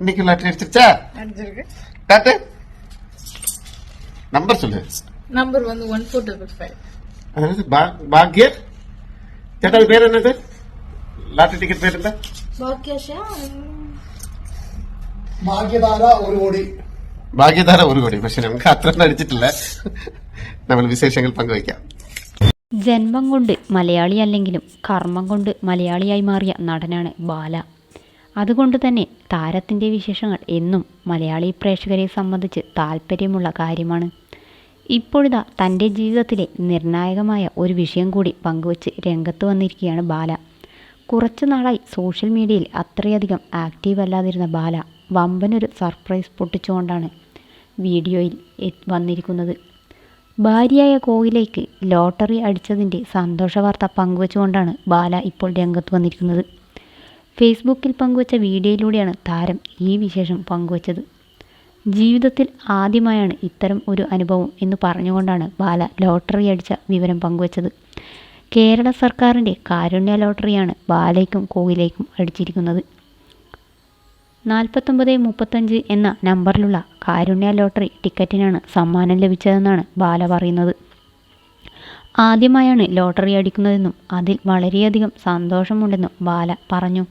இன்னைக்கு லாட்டரி அடிச்சிருச்சா அடிச்சிருக்கு காட்டு நம்பர் சொல்லு நம்பர் வந்து ஒன் ஃபோர் டபுள் ஃபைவ் அதாவது பா- பாக்ய ചേട്ടാ അത് പേര് എന്നത് ലാട്ടറി ടിക്കറ്റ് പേരെന്താ பாக்கியாஷா ഭാഗ്യധാര ഒരു കോടി ഭാഗ്യധാര ഒരു കോടി പക്ഷെ നമുക്ക് അത്ര ഒന്നും അടിച്ചിട്ടില്ല നമ്മൾ വിശേഷങ്ങൾ പങ്കുവയ്ക്കാം ജന്മം കൊണ്ട് മലയാളി അല്ലെങ്കിലും കർമ്മം കൊണ്ട് മലയാളിയായി മാറിയ നടനാണ് ബാല അതുകൊണ്ട് തന്നെ താരത്തിന്റെ വിശേഷങ്ങൾ എന്നും മലയാളി പ്രേക്ഷകരെ സംബന്ധിച്ച് താല്പര്യമുള്ള കാര്യമാണ്. ഇപ്പോഴിതാ തന്റെ ജീവിതത്തിലെ നിർണായകമായ ഒരു വിഷയം കൂടി പങ്കുവച്ച് രംഗത്ത് വന്നിരിക്കുകയാണ് ബാല. കുറച്ചു നാളായി സോഷ്യൽ മീഡിയയിൽ അത്രയധികം ആക്റ്റീവ് അല്ലാതിരുന്ന ബാല വമ്പനൊരു സർപ്രൈസ് പൊട്ടിച്ചുകൊണ്ടാണ് വീഡിയോയിൽ വന്നിരിക്കുന്നത്. ഭാര്യയായ കോയിലേക്ക് ലോട്ടറി അടിച്ചതിന്റെ സന്തോഷ വാർത്ത പങ്കുവച്ചുകൊണ്ടാണ് ബാല ഇപ്പോൾ രംഗത്ത് വന്നിരിക്കുന്നത്. ഫേസ്ബുക്കിൽ പങ്കുവച്ച വീഡിയോയിലൂടെയാണ് താരം ഈ വിശേഷം പങ്കുവച്ചത്. ജീവിതത്തിൽ ആദ്യമായാണ് ഇത്തരം ഒരു അനുഭവം എന്ന് പറഞ്ഞുകൊണ്ടാണ് ബാല ലോട്ടറി അടിച്ച വിവരം പങ്കുവച്ചത്. കേരള സർക്കാരിന്റെ കാരുണ്യ ലോട്ടറിയാണ് ബാലയ്ക്കും കോയിലേക്കും അടിച്ചിരിക്കുന്നത്. നാൽപ്പത്തൊമ്പത് മുപ്പത്തഞ്ച് എന്ന നമ്പറിലുള്ള കാരുണ്യ ലോട്ടറി ടിക്കറ്റിനാണ് സമ്മാനം ലഭിച്ചതെന്നാണ് ബാല പറയുന്നത്. ആദ്യമായാണ് ലോട്ടറി അടിക്കുന്നതെന്നും അതിൽ വളരെയധികം സന്തോഷമുണ്ടെന്നും ബാല പറഞ്ഞു.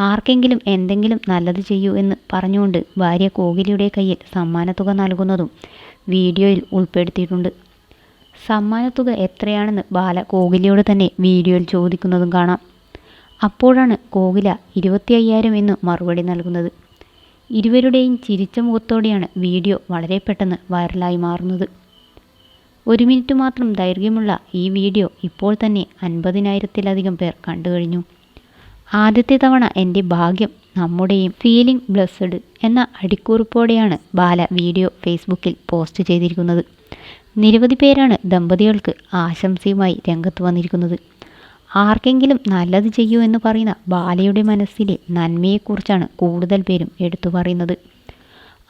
ആർക്കെങ്കിലും എന്തെങ്കിലും നല്ലത് ചെയ്യൂ എന്ന് പറഞ്ഞുകൊണ്ട് ഭാര്യ കോകിലിയുടെ കയ്യിൽ സമ്മാനത്തുക നൽകുന്നതും വീഡിയോയിൽ ഉൾപ്പെടുത്തിയിട്ടുണ്ട്. സമ്മാനത്തുക എത്രയാണെന്ന് ബാല കോകിലിയോട് തന്നെ വീഡിയോയിൽ ചോദിക്കുന്നതും കാണാം. അപ്പോഴാണ് കോകില ഇരുപത്തി അയ്യായിരം എന്ന് മറുപടി നൽകുന്നത്. ഇരുവരുടെയും ചിരിച്ച മുഖത്തോടെയാണ് വീഡിയോ വളരെ പെട്ടെന്ന് വൈറലായി മാറുന്നത്. ഒരു മിനിറ്റ് മാത്രം ദൈർഘ്യമുള്ള ഈ വീഡിയോ ഇപ്പോൾ തന്നെ അൻപതിനായിരത്തിലധികം പേർ കണ്ടു കഴിഞ്ഞു ആദ്യത്തെ തവണ എന്റെ ഭാഗ്യം നമ്മുടെയും ഫീലിംഗ് ബ്ലസ്സഡ് എന്ന അടിക്കുറിപ്പോടെയാണ് ബാല വീഡിയോ ഫേസ്ബുക്കിൽ പോസ്റ്റ് ചെയ്തിരിക്കുന്നത്. നിരവധി പേരാണ് ദമ്പതികൾക്ക് ആശംസയുമായി രംഗത്ത് വന്നിരിക്കുന്നത്. ആർക്കെങ്കിലും നല്ലത് ചെയ്യൂ എന്ന് പറയുന്ന ബാലയുടെ മനസ്സിലെ നന്മയെക്കുറിച്ചാണ് കൂടുതൽ പേരും എടുത്തു പറയുന്നത്.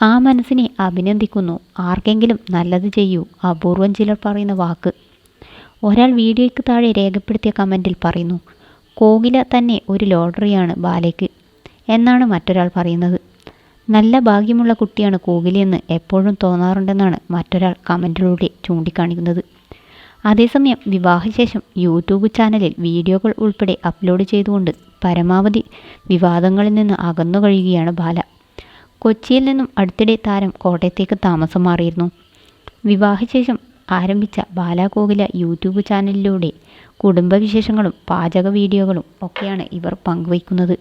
ആ മനസ്സിനെ അഭിനന്ദിക്കുന്നു. ആർക്കെങ്കിലും നല്ലത് ചെയ്യൂ അപൂർവം ചിലർ പറയുന്ന വാക്ക്. ഒരാൾ വീഡിയോയ്ക്ക് താഴെ രേഖപ്പെടുത്തിയ കമന്റിൽ പറയുന്നു കോകില തന്നെ ഒരു ലോട്ടറിയാണ് ബാലയ്ക്ക് എന്നാണ് മറ്റൊരാൾ പറയുന്നത്. നല്ല ഭാഗ്യമുള്ള കുട്ടിയാണ് കോകിലയെന്ന് എപ്പോഴും തോന്നാറുണ്ടെന്നാണ് മറ്റൊരാൾ കമന്റിലൂടെ ചൂണ്ടിക്കാണിക്കുന്നത്. അതേസമയം വിവാഹശേഷം യൂട്യൂബ് ചാനലിൽ വീഡിയോകൾ ഉൾപ്പെടെ അപ്ലോഡ് ചെയ്തുകൊണ്ട് പരമാവധി വിവാദങ്ങളിൽ നിന്ന് അകന്നു കഴിയുകയാണ് ബാല. കൊച്ചിയിൽ നിന്നും അടുത്തിടെ താരം കോട്ടയത്തേക്ക് താമസം മാറിയിരുന്നു. വിവാഹശേഷം ആരംഭിച്ച ബാലാകോകില യൂട്യൂബ് ചാനലിലൂടെ കുടുംബവിശേഷങ്ങളും പാചക വീഡിയോകളും ഒക്കെയാണ് ഇവർ പങ്കുവയ്ക്കുന്നത്.